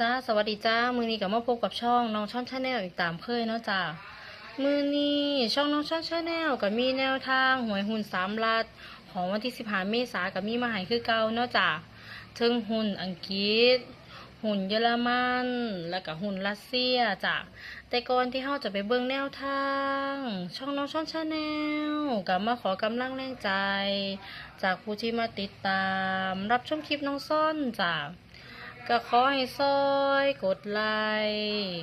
จ้าสวัสดีจ้ามือนี้กับมาพบกับช่องน้องช่อนชาแนลอีกตามเคยเนาะจ้ามือนี้ช่องน้องช่อนชาแนลกับมีแนวทางหวยหุ่นสามลัด ของวันที่สิบห้าเมษากับมีมาหายคือเก่าเนาะจ้าถึงหุ่นอังกฤษ หุ่นเยอรมันแล้วก็หุ่นรัสเซียจ้ะแต่ก่อนที่เราจะไปเบิ่งแนวทาง ช่องน้องช่อนชาแนลกับมาขอกำลังแรงใจ จากผู้ที่มาติดตาม รับชมคลิปน้องซ่อนจ้ะ ก็ขอให้ซอยกดไลค์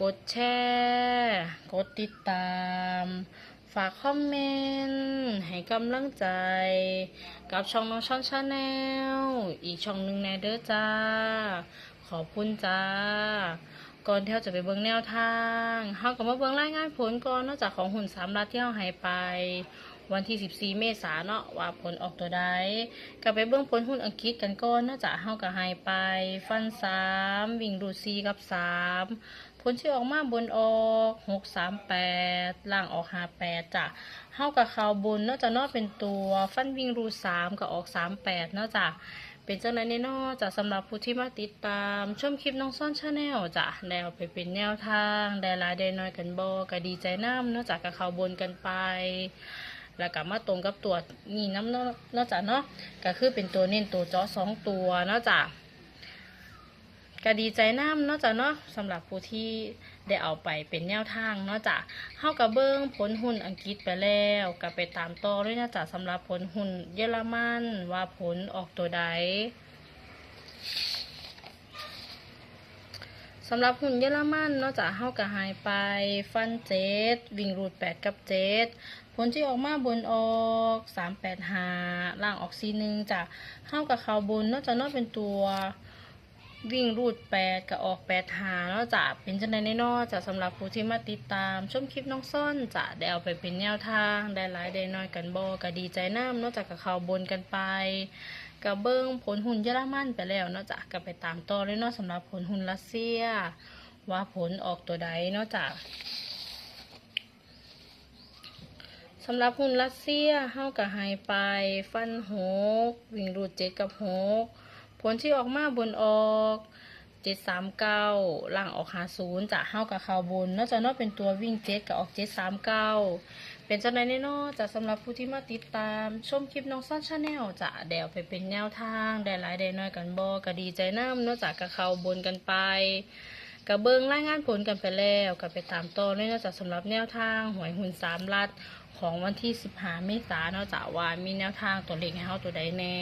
กดแชร์กดติดตาม ฝากคอมเมนต์ให้กำลังใจ กับช่องน้องช่อนชาแนลอีกช่องหนึ่งแนเด้อจ้า ขอบคุณจ้า ก่อนที่เราจะไปเบิ่งแนวทางเฮาก็มาเบิ่งรายงานผลก่อนนอกจากของหุ่นสามรัฐที่เฮาให้ไป วันที่ 14 เมษายนเนาะว่าผลออกตัวใดก็ไปเบิ่งผลหุ้นอังกฤษกันก่อนนอกจากเฮาก็ให้ไป ฟัน 3 วิ่งรูด4กับ 3 ผลที่ออกมาบนออก 638 ล่างออก 58จ้ะเฮากับเขาบนเนอกจากนอกเป็นตัว ฟันวิ่งรูด3ก็ออก 38เนาะจ้ะเป็นเจังไรแน่นอจะสำหรับผู้ที่มาติดตามชมคลิปน้องซ่อนชาแนลจ้ะแนวไปเป็นแนวทาง ได้ลายได้น้อยกันบอก็ดีใจน้ำเนอกจากกับเขาบนกันไป แล้วก็มาตรงกับตัวนี่น้ำเนาะนอกจากเนาะก็คือเป็นตัวเน้นตัวจาะสองตัวเนอกจากก็ดีใจน้ำเนอกจากเนาะสำหรับผู้ที่ได้เอาไปเป็นแนวทางเนอกจากเข้ากับเบิ้งผลหุ้นอังกฤษไปแล้วก็ไปตามต่อด้วยนะจ๊ะสำหรับผลหุ้นเยอรมันว่าผลออกตัวใด สำหรับหุ่นเยอรมันนอกจากเฮากะหายไป ฟันเจ็ดวิ่งรูดแปดกับเจ็ดผลที่ออกมาบนออกสามแปดหาล่างออกซีหนึ่งจ้ะเฮากับเขาบนนอกจากนอกเป็นตัววิ่งรูดแปดกับออกแปดหาเนอกจากเป็นจังไดแน่นอนจะสำหรับผู้ที่มาติดตาม ชมคลิปน้องซ่อนจะได้เอาไปเป็นแนวทางได้หลายได้น้อยกันบอก็ดีใจน้ำนอกจากกับเขาบนกันไป กับเบิ้งผลหุ่นเยอรมันไปแล้วเนาะจ้ะก็ไปตามต่อเลยเนาะสำหรับผลหุ่นรัสเซีย ว่าผลออกตัวใดเนาะจ้ะสำหรับหุ่นรัสเซียเฮากับไฮไปฟันหกวิ่งรูดเจ็ดกับหกผลที่ออกมาบนออก เจ็ดสามเก้าล่างออกหาศูนย์จะเฮากับเขาบนนาะจะเนาะเป็นตัววิ่งเจ็ดกับออกเจ็ดสามเก้าเป็นจังไดแน่นอจะสำหรับผู้ที่มาติดตามชมคลิปน้องซ่อนชาแนลจะเดวไปเป็นแนวทางได้หลายได้น้อยกันบอก็ดีใจน้ำนอกจากกับเขาบนกันไปกับเบิงรายงานผลกันไปแล้วก็ไปตามต่อเลยนอกจากสำหรับแนวทางหวยหุ่นสามลัดของวันที่15เมษายนนอกจากว่ามีแนวทางตัวเลขให้เฮาตัวใดแน่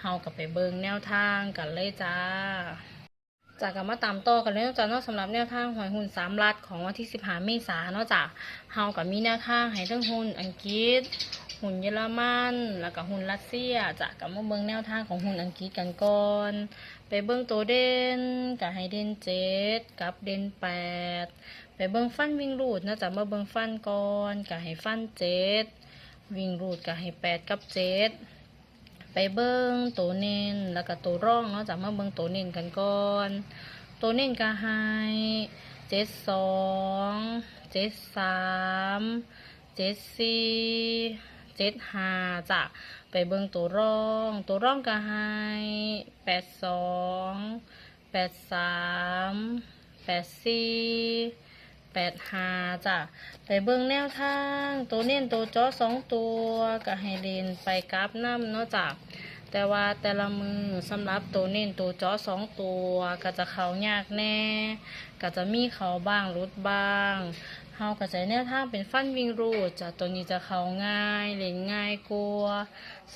เฮาก็ไปเบิงแนวทางกันเลยจ้า จากกันมาตามต่อกันเลยนาะจ้ะเนาะสำหรับแนวทางหวยหุ้นสามรัฐของวันที่15เมษายนเนาะจ้ะเฮากับมีแนวทางให้ทั้งหุ้นอังกฤษ หุ้นเยอรมันแล้วก็หุ้นรัสเซียจ้ะกับมาเบิ่งแนวทางของหุ้นอังกฤษกันก่อน ไปเบิ่งตัวเด่นกับให้เด่นเจ็ดกับเด่นแปดไปเบิ่งฟันวิ่งรูดนะจ้ะมาเบิ่งฟันก่อนกับให้ฟันเจ็ดวิ่งรูดกับให้แปดกับเจ็ด ไปเบิ้งตัวเน้นแล้วก็ตัวร่องเนาะจากมาเบิ้งตัวเน้นกันก่อน ตัวเน้นก็ให้เจ็ดสองเจ็ดสามเจ็ดสี่เจ็ดห้าจ้ะไปเบิ้งตัวร่อง ตัวร่องก็ให้แปดสองแปดสามแปดสี่ แปดหาจ้ะไปเบิ่งแนวทาง ตัวเน้นตัวจอสองตัวก็ให้เล่นไปกราฟน้ำเนาะจ้ะแต่ว่าแต่ละมือสำหรับตัวเน้นตัวจอสองตัวก็จะเขายากแน่ ก็จะมีเขาบ้างรุดบ้างเฮาก็จะแนวทางเป็นฟันวิ่งรูดจ้ะตัวนี้จะเขาง่ายเล่นง่ายกลัว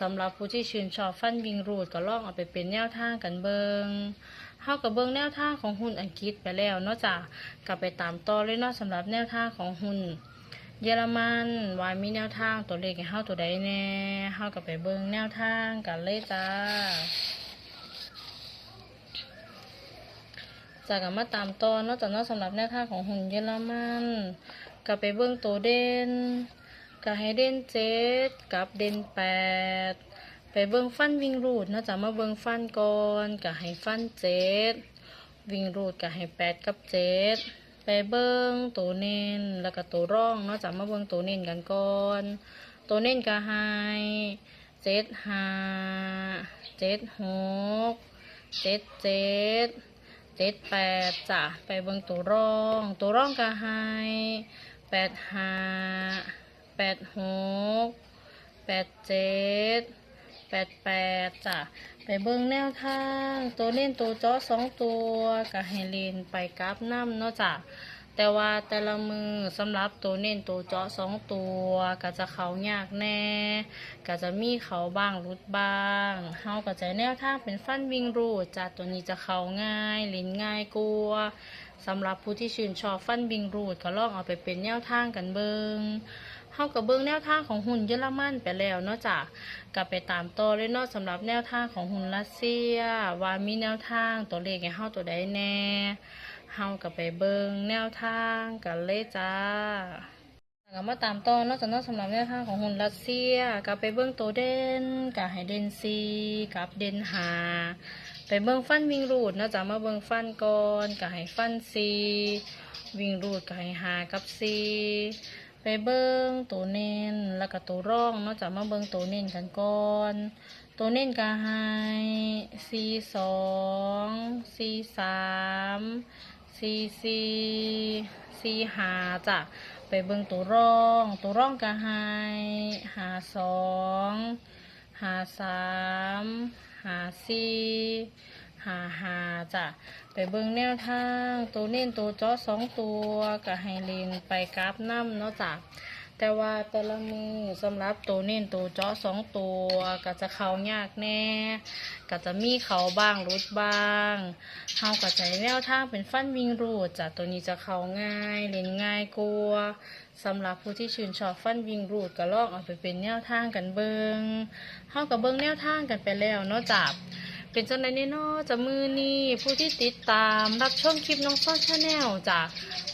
สำหรับผู้ที่ชื่นชอบฟันวิ่งรูดก็ลองเอาไปเป็นแนวทางกันเบิง เฮากับเบิงแนวทางของหุ้นอังกฤษไปแล้วนาะจ้ะกลับไปตามต่อเลยเนาะสำหรับแนวทางของหุ้นเยอรมันว่ามีแนวทางตัวเลขให้เฮาตัวใดแน่เฮากับไปเบิ่งแนวทางกันเลยจ้าจากกันมาตามต่อนาะจากนาะสำหรับแนวทางของหุ้นเยอรมันกลับไปเบิ่งตัวเด่นก็ให้เด่นเจ็ดกับเด่นแปด ไปเบิ่งฟันวิ่งรูดนะจากมาเบิ่งฟันก่อนก็ให้ฟันเจ็ดวิ่งรูดก็ให้แปดกับเจ็ดไปเบิ้งตัวเน้นแล้วก็ตัวร่องนะจากมาเบิ้งตัวเน้นกันก่อน ตัวเน้นก็ให้เจ็ดห้าเจ็ดหกเจ็ดเจ็ดเจ็ดแปดจ้ะไปเบิ่งตัวร่อง ตัวร่องก็ให้แปดห้าแปดหกแปดเจ็ด แปดแปดจ้ะไปเบิ่งแนวทาง ตัวเล่นตัวจาะสองตัวก็ให้เล่นไปกราฟน้ำเนาะจ้ะแต่ว่าแต่ละมือสำหรับตัวเน้นตัวเจาะสองตัวก็จะเขายากแน่ก็จะมีเขาบ้างรุดบ้างเฮาก็จะแนวทางเป็นฟันวิ่งรูดจ้ะตัวนี้จะเขาง่ายลิ้นง่ายกลัวสำหรับผู้ที่ชื่นชอบฟันวิ่งรูดก็ลองเอาไปเป็นแนวทางกันเบิง เฮากับเบิงแนวทางของหุ่นเยอรมันไปแล้วเนาะจ้ะก็ไปตามต่อเลยเนาะสำหรับแนวทางของหุ่นรัสเซีย ว่ามีแนวทางตัวเลขให้เฮาตัวใดแน่เฮากับไปเบิงแนวทางกันเลยจ้าก็มาตามต่อนอกจากนั้นสำหรับแนวทางของหุ่นรัสเซียก็ไปเบิงตัวเด่นกับให้เดนซีกับเดนหาไปเบิงฟันวิ่งรูดนาะจ๊ะมาเบิงฟันก่อนกับให้ฟันซีวิ่งรูดกับให้หากับซี เบิงตัวเน้นแล้วก็ตัวร่องเนาะจะมาเบิงตัวเน้นกันก่อน ตัวเน้นก็ให้ซีสองซีสามซีซีซีหาจ้ะไปเบิ่งตัวร่อง ตัวร่องก็ให้หาสองหาสามหาซี หาหาจ้ะไปเบิ่งแนวทาง ตัวเน้นตัวจาะสองตัวก็ให้เล่นไปกราฟน้ำเนาะจ้ะแต่ว่าแต่ละมือสำหรับตัวเน้นตัวจาะสองตัวก็จะเข้ายากแน่ก็จะมีเขาบ้างรุดบ้างเฮาก็ใช้แนวทางเป็นฟันวิ่งรูดจ้ะตัวนี้จะเข้าง่ายเล่นง่ายกลัวสำหรับผู้ที่ชื่นชอบฟันวิ่งรูดก็ลองเอาไปเป็นแนวทางกันเบิงเฮากับเบิงแนวทางกันไปแล้วเนาะจ้ะ เป็นจังไดนเนาะจะมือนี้ผู้ที่ติดตามรับชมคลิปน้องซ่อนชาแนลจ้ะ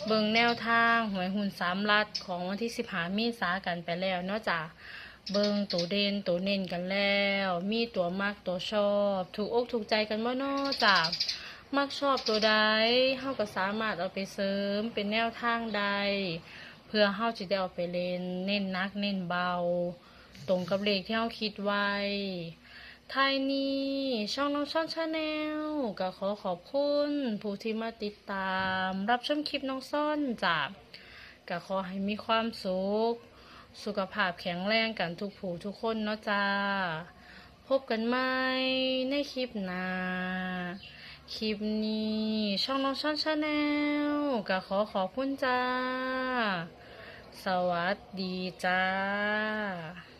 เบิ่งแนวทางหวยหุ่นสามลัดของวันที่สิบหามีสากันไปแล้วเนาะจ้ะเบิงตัวเด่นตัวเน้นกันแล้ว มีตัวมักตัวชอบ ถูกอกถูกใจกันบ่เนาะจ้ะมักชอบตัวใดเฮาก็สามารถเอาไปเสริมเป็นแนวทางใด เพื่อเฮาจะได้เอาไปเล่นเน้นนักเน้นเบา ตรงกับเลขที่เฮาคิดไว้ ไทยนี้ช่องน้องช่อนชาแนลก็ขอขอบคุณผู้ที่มาติดตาม รับชมคลิปน้องซ่อนจ้ะก็ขอให้มีความสุข สุขภาพแข็งแรงกันทุกผู้ทุกคนเนาะจ้า พบกันใหม่ในคลิปหน้าคลิปนี้ช่องน้องช่อนชาแนลก็ขอขอบคุณจ้า สวัสดีจ้า